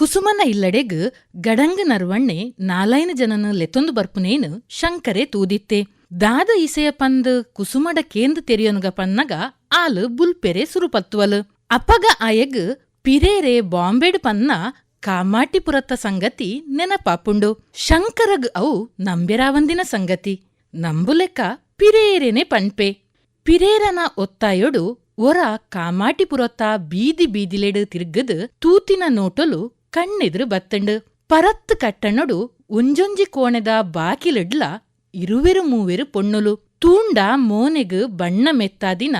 ಕುಸುಮನ ಇಲ್ಲಡೆಗ್ ಗಡಂಗ ನರ್ವಣ್ಣೆ ನಾಲೈನ ಜನನ ಲೆತೊಂದು ಬರ್ಪುನೇನು ಶಂಕರೆ ತೂದಿತ್ತೆ. ದಾದ ಇಸೆಯ ಪಂದ್ ಕುಸುಮಡ ಕೇಂದ್ ತೆರೆಯನುಗ ಪನ್ನಗ ಆಲ್ ಬುಲ್ಪೆರೆ ಸುರುಪತ್ವಲ್ ಅಪಗ ಆಯಗ್ ಪಿರೇರೆ ಬಾಂಬೆಡ್ ಪನ್ನ ಕಾಮಾಟಿಪುರತ್ತ ಸಂಗತಿ ನೆನಪಾಪುಂಡು. ಶಂಕರಗ್ ಅವು ನಂಬೆರಾವಂದಿನ ಸಂಗತಿ. ನಂಬುಲೆಕ್ಕ ಪಿರೇರೆನೆ ಪಣ್ಪೆ. ಪಿರೇರನ ಒತ್ತಾಯೊಡು ಒರ ಕಾಮಾಟಿಪುರತ್ತ ಬೀದಿ ಬೀದಿಲೆಡು ತಿರ್ಗದ್ ತೂತಿನ ನೋಟೊಲು ಕಣ್ಣೆದುರು ಬತ್ತಂಡು. ಪರತ್ ಕಟ್ಟಣೊಡು ಉಂಜೊಂಜಿ ಕೋಣೆದ ಬಾಕಿಲಡ್ಲ ಇರುವೆರು ಮೂವೆರು ಪೊಣ್ಣುಲು. ತೂಂಡ ಮೋನೆಗ್ ಬಣ್ಣ ಮೆತ್ತಾದಿನ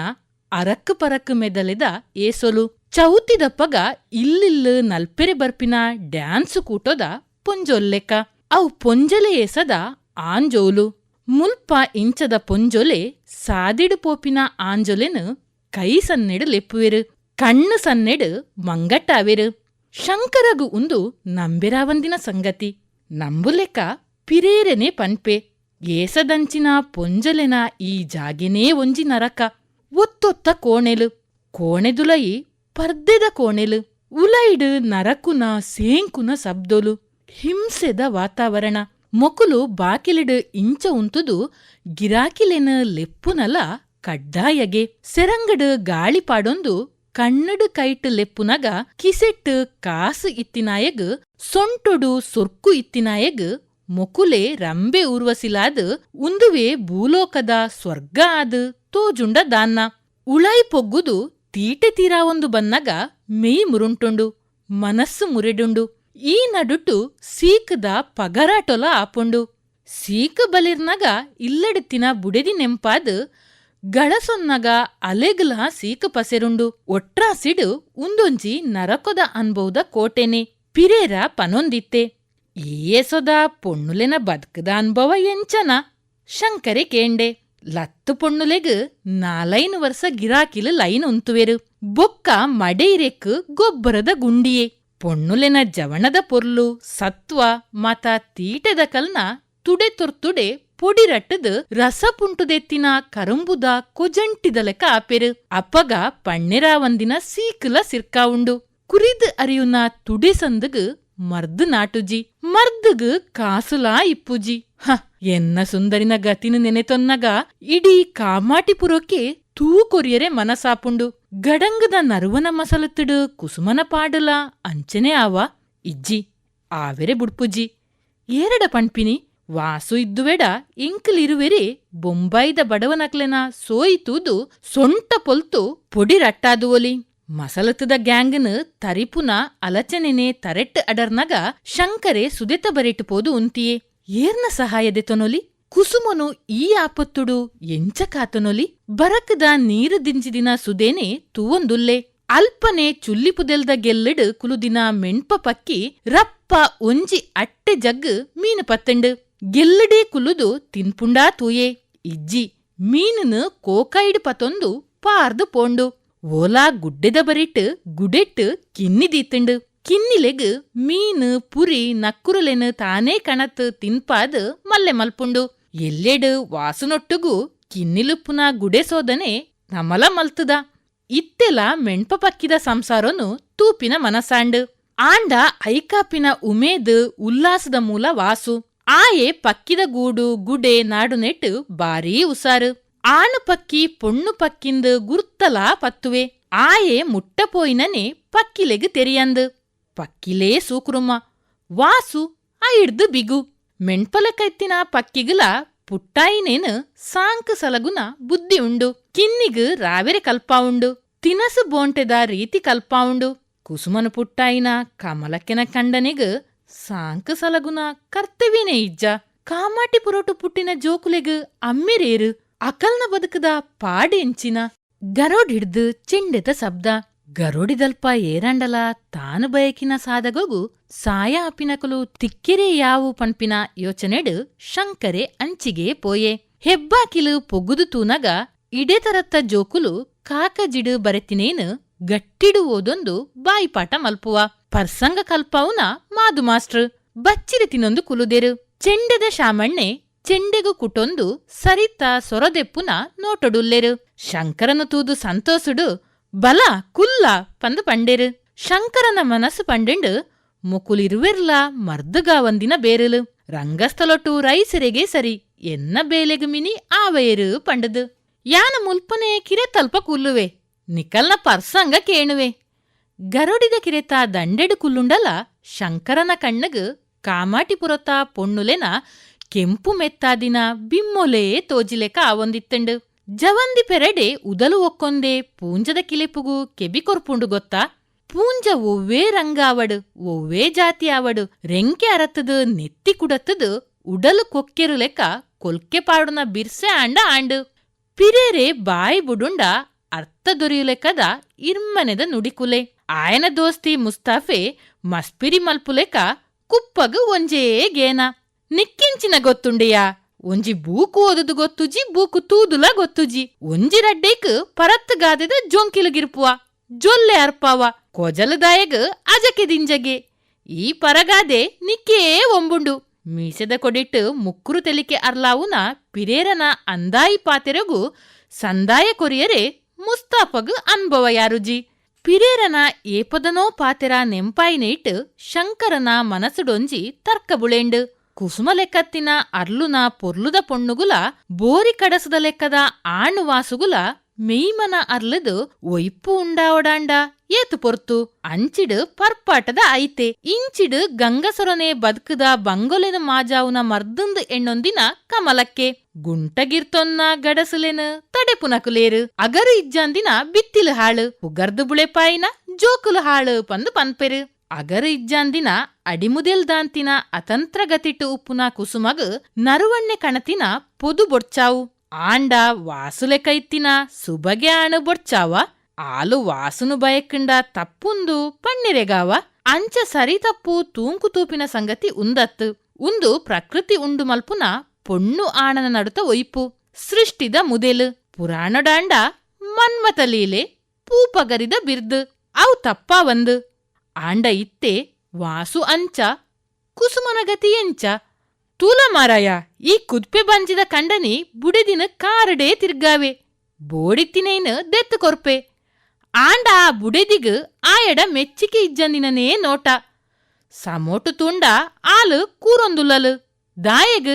ಅರಕ್ಕು ಪರಕ್ಕು ಮೆದಲೆದ ಏಸೊಲು. ಚೌತಿದಪ್ಪಗ ಇಲ್ಲಿಲ್ಲ ನಲ್ಪೆರೆ ಬರ್ಪಿನ ಡ್ಯಾನ್ಸ್ ಕೂಟೋದ ಪೊಂಜೊಲ್ಲೆಕ್ಕ ಅವು ಪೊಂಜೊಲೆ ಏಸದ ಆಂಜೋಲು. ಮುಲ್ಪ ಇಂಚದ ಪೊಂಜೊಲೆ ಸಾದಿಡು ಪೋಪಿನ ಆಂಜೊಲೆನು ಕೈ ಸನ್ನೆಡು ಲೆಪ್ಪುವೆರು. ಕಣ್ಣು ಸನ್ನೆಡು ಮಂಗಟ್ಟಾವೆರು. ಶಂಕರಗು ಉಂದು ನಂಬಿರಾವಂದಿನ ಸಂಗತಿ. ನಂಬುಲೆಕ್ಕ ಪಿರೇರೆನೆ ಪನ್ಪೆ. ಏಸದಂಚಿನ ಪೊಂಜಲೆನ ಈ ಜಾಗೆನೇ ಒಂಜಿ ನರಕ. ಒತ್ತೊತ್ತ ಕೋಣೆಲು ಕೋಣೆದುಲಯಿ ಪರ್ದೆದ ಕೋಣೆಲು, ಉಲೈಡು ನರಕುನ ಸೇಂಕುನ ಸಬ್ದೊಲು, ಹಿಂಸೆದ ವಾತಾವರಣ. ಮೊಕುಲು ಬಾಕಿಲಿಡು ಇಂಚ ಉಂತುದು ಗಿರಾಕಿಲೆನ ಲೆಪ್ಪುನಲ ಕಡ್ಡಾಯಗೆ. ಸೆರಂಗಡು ಗಾಳಿಪಾಡೊಂದು ಕಣ್ಣಡು ಕೈಟ್ ಲೆಪ್ಪುನಗ ಕಿಸೆಟ್ಟು ಕಾಸು ಇತ್ತಿನಾಯಗ್, ಸೊಂಟೊಡು ಸೊರ್ಕು ಇತ್ತಿನಾಯಗ್, ಮೊಕುಲೆ ರಂಬೆ ಉರ್ವಸಿಲಾದ ಉಂದುವೆ ಭೂಲೋಕದ ಸ್ವರ್ಗ ಆದ್ ತೋಜುಂಡ ದಾನ್ನ. ಉಳಾಯಿ ಪೊಗ್ಗುದು ತೀಟೆ ತೀರಾ ಒಂದು ಬನ್ನಗ ಮೇಯ್ ಮುರುಂಟುಂಡು, ಮನಸ್ಸು ಮುರಿಡುಂಡು. ಈ ನಡುಟು ಸೀಕದ ಪಗರಾಟೊಲ ಆಪುಂಡು. ಸೀಕ ಬಲಿರ್ನಗ ಇಲ್ಲಡಿತ್ತಿನ ಬುಡೆದಿ ನೆಂಪಾದ್ ಗಳಸೊನ್ನಗ ಅಲೆಗ್ಲ ಸೀಕ ಪಸೆರುಂಡು ಒಟ್ರಾಸಿಡು ಉಂದೊಂಜಿ ನರಕೊದ ಅನ್ಬೌದ ಕೋಟೆನೆ ಪಿರೇರ ಪನೊಂದಿತ್ತೆ. ಏಸೊದ ಪೊಣ್ಣುಲೆನ ಬದುಕದ ಅನ್ಭವ ಎಂಚನ? ಶಂಕರೆ ಕೇಂಡೆ, ಲತ್ತು ಪೊಣ್ಣುಲೆಗ್ ನಾಲೈನು ವರ್ಷ ಗಿರಾಕಿಲು ಲೈನ್ ಉಂತುವೆರು. ಬೊಕ್ಕ ಮಡೈರೆಕ್ ಗೊಬ್ಬರದ ಗುಂಡಿಯೇ. ಪೊಣ್ಣುಲೆನ ಜವಣದ ಪೊರ್ಲು, ಸತ್ವ, ಮತ, ತೀಟದ ಕಲ್ನ ತುಡೆ ತೊರ್ತುಡೆ ಪೊಡಿ ರಟ್ಟದ್ ರಸ ಪುಂಟುದೆತ್ತಿನ ಕರಂಬುದ ಕೊಜಂಟಿದಲಕ ಆಪೆರು ಅಪ್ಪಗ ಪಣ್ಣೆರ ಒಂದಿನ ಸೀಕಲ ಸಿರ್ಕಾ ಉಂಡು. ಕುರಿದ್ ಅರಿಯುನ ತುಡಿಸಂದಗ್ ಮರ್ದ್ ನಾಟುಜಿ. ಮರ್ದಗ್ ಕಾಸುಲಾ ಇಪ್ಪುಜಿ. ಹ, ಎನ್ನ ಸುಂದರಿನ ಗತಿನ ನೆನೆತೊನ್ನಗ ಇಡೀ ಕಾಮಾಟಿಪುರಕ್ಕೆ ತೂಕೊರಿಯರೆ ಮನಸಾಪುಂಡು ಗಡಂಗದ ನರುವನ ಮಸಲತಿಡು ಕುಸುಮನ ಪಾಡುಲ ಅಂಚನೆ ಆವ ಇಜ್ಜಿ. ಆವೆರೆ ಬುಡ್ಪುಜಿ ಎರಡ ಪಣ್ಪಿನಿ. ವಾಸು ಇದ್ದುವೆಡ ಇಂಕ್ಲಿರುವೆರೆ ಬೊಂಬೈದ ಬಡವನಕ್ಲೆನ ಸೋಯಿತೂದು ಸೊಂಟ ಪೊಲ್ತು ಪೊಡಿ ರಟ್ಟಾದುವಲಿ ಮಸಲತದ ಗ್ಯಾಂಗ್ನ್ ತರಿಪುನ ಅಲಚನೆನೆ ತರೆಟ್ ಅಡರ್ನಗ ಶಂಕರೆ ಸುದೆತ ಬರೆಟ್ ಪೋದು ಉಂತಿಯೇ. ಏರ್ನ ಸಹಾಯದೆ ತೊನೊಲಿ? ಕುಸುಮನು ಈ ಆಪತ್ತುಡು ಎಂಚ ಕಾತನೊಲಿ? ಬರಕದ ನೀರು ದಿಂಜಿದಿನ ಸುದೇನೆ ತೂವೊಂದುಲ್ಲೆ. ಅಲ್ಪನೆ ಚುಲ್ಲಿಪುದೆಲ್ದ ಗೆಲ್ಲಡ್ ಕುಲುದಿನ ಮೆಣ್ಪ ಪಕ್ಕಿ ರಪ್ಪ ಒಂಜಿ ಅಟ್ಟೆ ಜಗ್ ಮೀನು ಪತ್ತಂಡು. ಗೆಲ್ಲಡೆ ಕುಲುದು ತಿನ್ಪುಂಡಾ ತೂಯೆ, ಇಜ್ಜಿ ಮೀನನ ಕೋಕೈಡ್ ಪತೊಂದು ಪಾರ್ದು ಪೋಂಡು. ಓಲಾ ಗುಡ್ಡೆದ ಬರಿಟ್ ಗುಡೆಟ್ ಕಿನ್ನಿದೀತುಂಡು ಕಿನ್ನಿಲೆಗ್ ಮೀನು, ಪುರಿ, ನಕ್ಕುರುಲೆನು ತಾನೇ ಕಣತ್ ತಿನ್ಪಾದ್ ಮಲ್ಲೆ ಮಲ್ಪುಂಡು. ಎಲ್ಲೆಡು ವಾಸುನೊಟ್ಟುಗು ಕಿನ್ನಿಲುಪ್ಪುನ ಗುಡೆ ಸೋದನೆ ನಮಲ ಮಲ್ತುದ. ಇತ್ತೆಲ ಮೆಣ್ಪ ಪಕ್ಕಿದ ಸಂಸಾರನು ತೂಪಿನ ಮನಸಾಂಡು ಆಂಡ ಐಕಾಪಿನ ಉಮೇದ್ ಉಲ್ಲಾಸದ ಮೂಲ ವಾಸು. ಪಕ್ಕಿದ ಗೂಡು, ಗುಡೆ, ನಾಡು ನೆಟ್ಟು ಬಾರೀ ಉಸಾರು ಆಣು ಪಕ್ಕಿ, ಪೊಣ್ಣು ಪಕ್ಕಿಂದ ಗುರ್ತಲಾ ಪತ್ತುವೆ. ಆಯೆ ಮುಟ್ಟಪೋಯಿನನೆ ಪಕ್ಕಿಲೆಗ್ ತೆರಿಯಂದು. ಪಕ್ಕಿಲೇ ಸೂಕುರುಮ್ಮ ವಾಸು ಐಡ್ದು ಬಿಗು. ಮೆಣ್ಪಲಕೈತ್ತಿನ ಪಕ್ಕಿಗಲ ಪುಟ್ಟಾಯಿನೇನು ಸಾಂಕ್ ಸಲಗುನ ಬುದ್ಧಿ ಉಂಡು. ಕಿನ್ನಿಗ್ ರಾವೆರೆ ಕಲ್ಪಾವುಂಡು ತಿನಸು ಬೋಂಟೆದ ರೀತಿ ಕಲ್ಪಾವುಂಡು ಕುಸುಮನು ಪುಟ್ಟಾಯಿನ ಕಮಲಕ್ಕಿನ ಕಂಡನಿಗ್ ಸಾಂಕ್ ಸಲಗುನ ಕರ್ತವ್ಯನೇ ಇಜ್ಜ. ಕಾಮಾಟಿ ಪುರೋಟು ಪುಟ್ಟಿನ ಜೋಕುಲೆಗ್ ಅಮ್ಮಿರೇರು ಅಕಲ್ನ ಬದುಕದ ಪಾಡೆಂಚಿನ ಗರೋಡ್ ಹಿಡ್ದು ಚೆಂಡೆತ ಶಬ್ದ ಗರೋಡಿದಲ್ಪ ಏರಂಡಲ ತಾನು ಬಯಕಿನ ಸಾದಗೊಗು ಸಾಯ ಅಪಿನಕಲು ತಿಕ್ಕಿರೆ ಯಾವು ಪಂಪಿನ ಯೋಚನೆಡು ಶಂಕರೆ ಅಂಚಿಗೆ ಪೋಯೆ. ಹೆಬ್ಬಾಕಿಲು ಪೊಗುದು ತೂನಗ ಇಡೆತರತ್ತ ಜೋಕುಲು ಕಾಕಜಿಡು ಬರೆತಿನೇನು ಗಟ್ಟಿಡು ಬಾಯಿಪಾಠ ಮಲ್ಪುವ. ಪರ್ಸಂಗ ಕಲ್ಪವುನ ಮಾದು ಮಾಸ್ಟರ್. ಬಚ್ಚಿರಿ ತಿನ್ನೊಂದು ಕುಲುದೆರು. ಚೆಂಡದ ಶಾಮಣ್ಣೆ ಚೆಂಡೆಗು ಕುಟೊಂದು ಸರಿತ ಸೊರದೆಪ್ಪುನ ನೋಟೊಡುಲ್ಲೆರು. ಶಂಕರನು ತೂದು ಸಂತೋಸುಡು ಬಲ ಕುಲ್ಲ ಪಂದು ಪಂಡೆರು. ಶಂಕರನ ಮನಸ್ಸು ಪಂಡೆಂಡು ಮುಕುಲಿರುವೆರ್ಲ ಮರ್ದುಗ ಒಂದಿನ ಬೇರಲು. ರಂಗಸ್ಥಲೊಟ್ಟು ರೈಸರೆಗೆ ಸರಿ ಎನ್ನ ಬೇಲೆಗು ಮಿನಿ ಆವೆಯರು ಪಂಡದು. ಯಾನ ಮುಲ್ಪನೆ ಕಿರೆ ತಲ್ಪ ಕುಲ್ಲುವೆ ನಿಕಲ್ನ ಪರ್ಸಂಗ ಕೇಣುವೆ. ಗರುಡಿದ ಕಿರೆತ ದಂಡೆಡು ಕುಲ್ಲುಂಡಲ ಶಂಕರನ ಕಣ್ಣಗ್ ಕಾಮಾಟಿಪುರತ ಪೊಣ್ಣುಲೆನ ಕೆಂಪು ಮೆತ್ತಾದಿನ ಬಿಮ್ಮೊಲೆ ತೋಜಿಲೆಕ ಆವೊಂದಿತ್ತಂಡು. ಜವಂದಿ ಪೆರಡೆ ಉದಲು ಒಕ್ಕೊಂದೆ ಪೂಂಜದ ಕಿಲೆಪುಗು ಕೆಬಿ ಕೊರ್ಪುಂಡು ಗೊತ್ತಾ. ಪೂಂಜ ಒವ್ವೇ ರಂಗ ಆವಡು ಒವ್ವೇ ಜಾತಿ ಆವಡು ರೆಂಕೆ ಅರತದು ನೆತ್ತಿ ಕುಡತದು ಉಡಲು ಕೊಕ್ಕೆರು ಲೆಕ್ಕ ಕೊಲ್ಕೆ ಪಾಡುನ ಬಿರ್ಸೆ ಆಂಡ ಆಂಡು. ಪಿರೇರೆ ಬಾಯಿ ಬುಡುಂಡ ಅರ್ಥ ದೊರೆಯುಲೆಕ್ಕದ ಇರ್ಮನೆದ ನುಡಿಕುಲೆ. ಆಯನ ದೋಸ್ತಿ ಮುಸ್ತಾಫೆ ಮಸ್ಪಿರಿ ಮಲ್ಪುಲೆಕ ಕುಪ್ಪಗ ಒಂಜೇ ಗೇನ. ನಿಕ್ಕಿಂಚಿನ ಗೊತ್ತುಂಡೆಯಾ, ಒಂಜಿ ಬೂಕು ಓದದು ಗೊತ್ತುಜಿ, ಬೂಕು ತೂದುಲ ಗೊತ್ತುಜಿ. ಒಂಜಿ ರಡ್ಡೇಕ್ ಪರತ್ ಗಾದೆದ ಜೊಂಕಿಲುಗಿರ್ಪುವ ಜೊಲ್ಲೆ ಅರ್ಪಾವ ಕೊಜಲದಾಯಗ ಅಜಕೆ ದಿಂಜಗೆ. ಈ ಪರಗಾದೆ ನಿಕ್ಕೇ ಒಂಬುಂಡು. ಮೀಸೆದ ಕೊಡಿಟ್ಟು ಮುಕ್ಕುರು ತೆಲಿಕೆ ಅರ್ಲಾವುನ ಪಿರೇರನ ಅಂದಾಯಿ ಪಾತೆರಗು ಸಂದಾಯ ಕೊರಿಯರೆ ಮುಸ್ತಾಫಗ್ ಅನ್ಭವ ಯಾರುಜಿ? ಪಿರೇರನ ಏಪದನೋ ಪಾತೆರ ನೆಂಪಾಯಿನೇಟ್ ಶಂಕರನ ಮನಸುಡೊಂಜಿ ತರ್ಕ ಬುಳೆಂಡು ಕುಸುಮ ಲೆಕ್ಕತ್ತಿನ ಅರ್ಲುನ ಪೊರ್ಲುದ ಪೊಣ್ಣುಗುಲ, ಬೋರಿ ಕಡಸದ ಲೆಕ್ಕದ ಆಣುವಾಸುಗುಲ, ಮೆಯ್ಮನ ಅರ್ಲದು ಒಯ್ಪು ಉಂಡಾವಡಾಂಡ. ಏತು ಪೊರ್ತು? ಅಂಚಿಡು ಪರ್ಪಾಟದ ಐತೆ. ಇಂಚಿಡು ಗಂಗಸೊರನೆ ಬದುಕುದ ಬಂಗೊಲೆನ ಮಾಜಾವುನ ಮರ್ದುಂದು ಎಣ್ಣೊಂದಿನ ಕಮಲಕ್ಕೆ. ಗುಂಟಗಿರ್ತೊನ್ನ ಗಡಸುಲೆನ ತಡೆ ಪುನಕುಲೇರು ಅಗರು ಇಜ್ಜಂದಿನ ಬಿತ್ತಿಲು ಹಾಳು. ಉಗರ್ದು ಬುಳೆಪಾಯಿನ ಜೋಕುಲು ಹಾಳು ಪಂದು ಪನ್ಪೆರು. ಅಗರು ಇಜ್ಜಾಂದಿನ ಅಡಿಮುದೆಲ್ ದಾಂತಿನ ಅತಂತ್ರ ಗತಿಟ್ಟು ಉಪ್ಪುನ ಕುಸುಮಗು ನರುವಣ್ಣೆ ಕಣತಿನ ಪೊದು ಬೊಡ್ಚಾವು ಆಂಡ ವಾಸುಲೆ ಕೈತ್ತಿನ ಸುಬಗೆ ಆಣು ಬೊಡ್ಚಾವ ಆಲು ವಾಸುನು ಬಯಕಿಂಡ ತಪ್ಪುಂದು ಪಣ್ಣಿರೆಗಾವ ಅಂಚ ಸರಿ ತಪ್ಪು ತೂಂಕು ತೂಪಿನ ಸಂಗತಿ ಉಂದತ್ತು. ಉಂದು ಪ್ರಕೃತಿ ಉಂಡು ಮಲ್ಪುನ ಪೊಣ್ಣು ಆಣನ ನಡುತ ಒಯ್ಪು. ಸೃಷ್ಟಿದ ಮುದೆಲು ಪುರಾಣಡಾಂಡ ಮನ್ಮತ ಲೀಲೆ, ಪೂಪಗರಿದ ಬಿರ್ದು, ಅವು ತಪ್ಪ ಒಂದು. ಆಂಡ ಇತ್ತೆ, ವಾಸು ಅಂಚ ಕುಸುಮನ ಗತಿ ಎಂಚ. ತೂಲ ಮಾರಾಯ, ಈ ಕುದ್ಪೆ ಬಂಜಿದ ಕಂಡನಿ ಬುಡಿದಿನ ಕಾರಡೇ ತಿರ್ಗಾವೆ. ಬೋಡಿತ್ತಿನೇನು ದೆತ್ತು ಕೊರ್ಪೆ. ಆಂಡ ಆ ಬುಡೆದಿಗ್ ಆಯಡ ಮೆಚ್ಚಿಕೆ ಇಜ್ಜಂದಿನನೇ ನೋಟ. ಸಮೋಟು ತುಂಡ ಆಲು ಕೂರೊಂದುಲ್ಲಲು ದಾಯೆಗ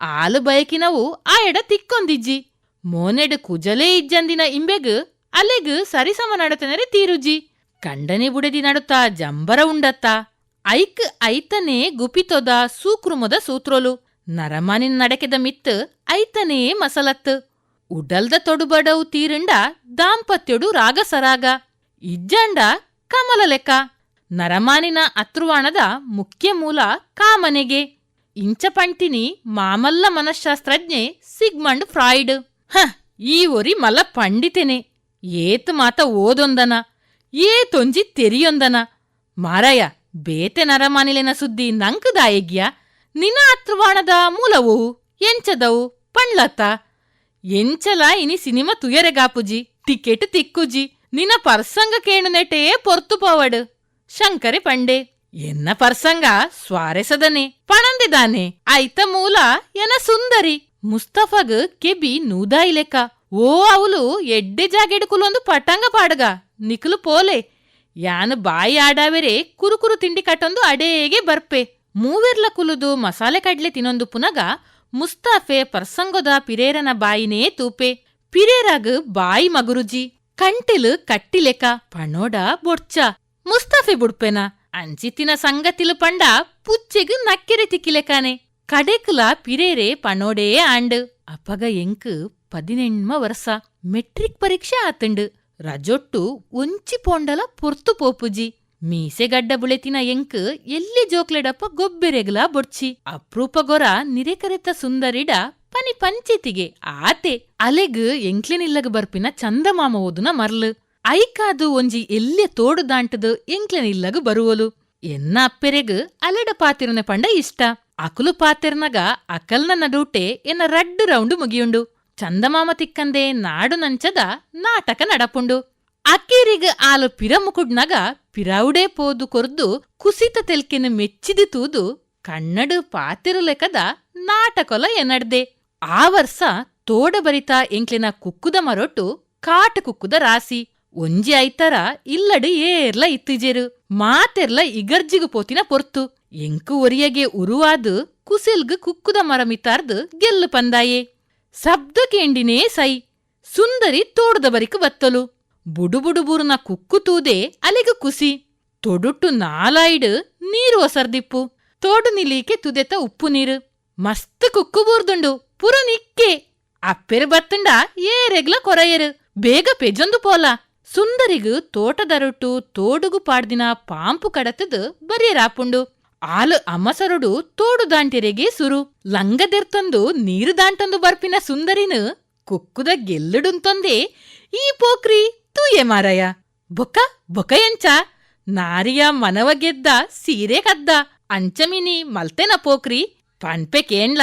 ಆಲು ಬಯಕಿನವು ಆಯಡ ತಿಕ್ಕೊಂದಿಜ್ಜಿ. ಮೋನೆಡ್ ಕುಜಲೇ ಇಜ್ಜಂದಿನ ಇಂಬೆಗ ಅಲೆಗ ಸರಿಸಮ ನಡತನರೆ ತೀರುಜಿ ಕಂಡನೆ ಬುಡೆದಿ ನಡುತ್ತ ಜಂಬರ ಉಂಡತ್ತ. ಐಕ್ ಐತನೇ ಗುಪಿತೊದ ಸೂಕ್ರುಮದ ಸೂತ್ರೋಲು. ನರಮನಿನ್ ನಡಕೆದ ಮಿತ್ ಐತನೇ ಮಸಲತ್ತು. ಉಡಲ್ದ ತೊಡುಬಡವು ತೀರಿಂಡ ದಾಂಪತ್ಯಡು ರಾಗ ಸರಾಗ, ಇಜ್ಜಂಡ ಕಮಲ ಲೆಕ್ಕ. ನರಮಾನಿನ ಅತೃವಾಣದ ಮುಖ್ಯ ಮೂಲ ಕಾಮನೆಗೆ. ಇಂಚ ಪಂಟಿನಿ ಮಾಮಲ್ಲ ಮನಶಾಸ್ತ್ರಜ್ಞೆ ಸಿಗ್ಮಂಡ್ ಫ್ರಾಯ್ಡ್. ಹ, ಈ ಒರಿ ಮಲ ಪಂಡಿತೆನೆ. ಏತ್ ಮಾತ ಓದೊಂದನ ಏತೊಂಜಿ ತೆರಿಯೊಂದನ. ಮಾರಾಯ ಬೇತೆ ನರಮಾನಿಲೆನ ಸುದ್ದಿ ನಂಕ್ ದಾಯಗ್ಯ. ನಿನ ಅತೃವಾಣದ ಮೂಲವು ಎಂಚದವು ಪಣ್ಲತ್ತ ಎಂಚಲ ಇನಿ ಸಿನಿಮಾ ತುಯರೆಗಾಪುಜಿ ನಿನ್ನ ಪರ್ಸಂಗ ಕೇಣು ನೆಟೇ ಪೊರ್ತು ಪೋವಡ್. ಶಂಕರೆ ಪಂಡೆ, ಎನ್ನ ಪರ್ಸಂಗ ಸ್ವಾರೆಸದನೆ, ಪಣಂದಿದಾನೆ ಐತ ಮೂಲ ಎನ ಸುಂದರಿ. ಮುಸ್ತಫಗ್ ಕೆಬಿ ನೂದಾಯಿ ಲೆಕ್ಕ. ಓ ಅವಳು ಎಡ್ಡೆ ಜಾಗೆಡುಕುಲೊಂದು ಪಟಂಗ ಪಾಡಗ, ನಿಕುಲು ಪೋಲೆ. ಯಾನು ಬಾಯಿ ಆಡಾವೆರೆ ಕುರುಕುರು ತಿಂಡಿ ಕಟ್ಟೊಂದು ಅಡೇಗೆ ಬರ್ಪೆ. ಮೂವೆರ್ಲ ಕುಲುದು ಮಸಾಲೆ ಕಡ್ಲೆ ತಿನ್ನೊಂದು ಪುನಗ ಮುಸ್ತಾಫೆ ಪರ್ಸಂಗೊದ ಪಿರೇರನ ಬಾಯಿನೇ ತೂಪೆ. ಪಿರೇರಾಗ್ ಬಾಯಿ ಮಗುರುಜಿ ಕಂಟಿಲು ಕಟ್ಟಿಲೆಕ ಪಣೋಡ ಬೊಡ್ಚ ಮುಸ್ತಾಫೆ ಬುಡ್ಪೆನ ಅಂಚಿತ್ತಿನ ಸಂಗತಿಲು ಪಂಡ ಪುಚ್ಚೆಗ್ ನಕ್ಕೆರೆ ತಿಕ್ಕಿಲೆಕಾನೆ ಕಡೆಕುಲ ಪಿರೇರೆ ಪಣೋಡೇ ಆಂಡ್ ಅಪಗ ಎಂಕ್ ಪದಿನೆಣ್ಮ ವರ್ಷ ಮೆಟ್ರಿಕ್ ಪರೀಕ್ಷೆ ಆತಂಡು ರಜೊಟ್ಟು ಒಂಚಿ ಪೋಂಡಲ ಪೊರ್ತು ಪೋಪುಜಿ ಮೀಸೆಗಡ್ಡ ಬುಳೆತಿನ ಎಂಕ್ ಎಲ್ಲಿ ಜೋಕ್ಲೆಡಪ್ಪ ಗೊಬ್ಬೆರೆಗ್ಲ ಬೊಡ್ಚಿ ಅಪ್ರೂಪ ಗೊರ ನಿರೆಕರೆತ ಸುಂದರಿಡ ಪನಿ ಪಂಚೆತಿಗೆ ಆತೆ. ಅಲೆಗ್ ಎಂಕ್ಲೆನಿಲ್ಲಗ ಬರ್ಪಿನ ಚಂದಮಾಮ ಓದುನ ಮರ್ಲ್. ಐಕಾದು ಒಂಜಿ ಎಲ್ಲೆ ತೋಡು ದಾಂಟದು ಎಂಕ್ಲೆನಿಲ್ಲಗ ಬರುವಲು. ಎನ್ನ ಅಪ್ಪೆರೆಗ್ ಅಲೆಡ ಪಾತಿರನೆ ಪಂಡ ಇಷ್ಟ. ಅಕುಲು ಪಾತೆರ್ನಗ ಅಕಲ್ನ ನಡೂಟೆ ಎನ್ನ ರಡ್ಡು ರೌಂಡು ಮುಗಿಯುಂಡು. ಚಂದಮಾಮ ತಿಕ್ಕಂದೆ ನಾಡು ನಂಚದ ನಾಟಕ ನಡಪುಂಡು. ಅಕ್ಕೇರಿಗ ಆಲು ಪಿರಮುಕುಡ್ನಗ ಪಿರವುಡೇ ಪೋದು ಕೊರ್ದು ಕುಸಿತ ತೆಲ್ಕೆನ ಮೆಚ್ಚಿದಿ ತೂದು ಕನ್ನಡು ಪಾತಿರು ಲೆಕ್ಕದ ನಾಟಕೊಲ ಎನ್ನಡ್ದೆ ಆ ವರ್ಷ ತೋಡ ಬರಿತ ಎಂಕ್ಲೆನ ಕುಕ್ಕುದ ಮರೊಟ್ಟು ಕಾಟ ಕುಕ್ಕುದ ರಾಸಿ. ಒಂಜಿ ಐತರ ಇಲ್ಲಡಿ ಏರ್ಲ ಇತ್ತಿಜೆರು, ಮಾತೆರ್ಲ ಇಗರ್ಜಿಗು ಪೋತಿನ ಪೊರ್ತು. ಎಂಕು ಒರಿಯಗೆ ಉರುವಾದು ಕುಸಿಲ್ಗ್ ಕುಕ್ಕುದ ಮರಮಿತಾರ್ದು ಗೆಲ್ಲು ಪಂದಾಯೆ. ಶಬ್ದ ಕೇಂಡಿನೇ ಸೈ, ಸುಂದರಿ ತೋಡದ ಬರಿಕ್ ಬತ್ತಲು. ಬುಡುಬುಡು ಬುಡು ಕುಕ್ಕು ತೂದೆ ಅಲೆಗು ಕುಸಿ. ತೊಡುಟ್ಟು ನಾಲಾಯ್ಡ್ ನೀರು ಒಸರ್ದಿಪ್ಪು. ತೋಡು ನಿಲೀಕೆ ತುದೆತ ಉಪ್ಪು ನೀರು ಮಸ್ತ್ ಕುಕ್ಕು ಬೂರ್ದುಂಡು ಅಪ್ಪೆರು ಬತ್ತಂಡ ರೆಗ್ಲ ಕೊರಯರು. ಬೇಗ ಪೆಜೊಂದು ಪೋಲ. ಸುಂದರಿಗು ತೋಟದರೊಟ್ಟು ತೋಡುಗು ಪಾಡ್ದಿನ ಪಾಂಪು ಕಡತದು ಬರಿಯರಾಪುಂಡು. ಆಲು ಅಮಸರುಡು ತೋಡು ದಾಂಟಿರೆಗೆ ಸುರು. ಲಂಗದೆರ್ತಂದು ನೀರು ದಾಂಟೊಂದು ಬರ್ಪಿನ ಸುಂದರಿನು ಕುಕ್ಕುದ ಗೆಲ್ಲುಡುಂತೊಂದೆ ಈ ಪೋಕ್ರಿ ತೂಯೆ ಮಾರಯ ಬೊಕ ಬೊಕ ಎಂಚ ನಾರಿಯ ಮನವ ಗೆದ್ದ ಸೀರೆ ಕದ್ದ. ಅಂಚಮಿನಿ ಮಲ್ತೆನ ಪೋಕ್ರಿ ಪಣ್ಪೆ ಕೇಣ್ಲ.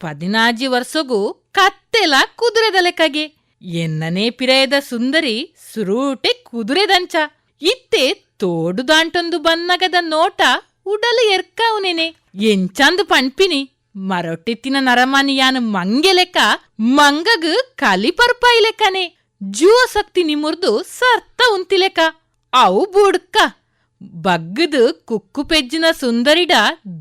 ಪದಿನಾಜಿ ವರ್ಷಗೂ ಕತ್ತೆಲ ಕುದುರೆದ ಲೆಕ್ಕಗೆ. ಎನ್ನನೇ ಪಿರಯದ ಸುಂದರಿ ಸುರೂಟೆ ಕುದುರೆದಂಚ. ಇತ್ತೆ ತೋಡು ದಾಂಟೊಂದು ಬನ್ನಗದ ನೋಟ ಉಡಲು ಎರ್ಕಾವನೇನೆ. ಎಂಚಂದು ಪಣ್ಪಿನಿ ಮರೊಟ್ಟಿತ್ತಿನ ನರಮಾನಿಯಾನು ಮಂಗೆ ಲೆಕ್ಕ ಮಂಗಗ್ ಕಲಿಪರ್ಪಾಯಿ ಲೆಕ್ಕನೆ. ಜೀವ ಶಕ್ತಿ ನಿಮುರ್ದು ಸರ್ತ ಉಂತಿ ಲೆಕ್ಕ. ಅವು ಬುಡ್ಕ ಬಗ್ಗದು ಕುಕ್ಕು ಪೆಜ್ಜಿನ ಸುಂದರಿಡ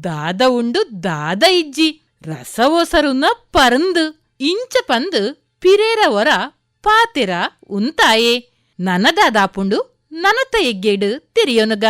ದಾದ ಉಂಡು ದಾದ ಇಜ್ಜಿ. ರಸವೊಸರುನ ಪರಂದು ಇಂಚ ಪಂದು ಪಿರೇರ ಹೊರ ಪಾತೆರ ಉಂತಾಯೆ. ನನದಾದಾಪುಂಡು ನನತ ಎಗ್ಗೆಡು ತಿರಿಯೋನುಗ.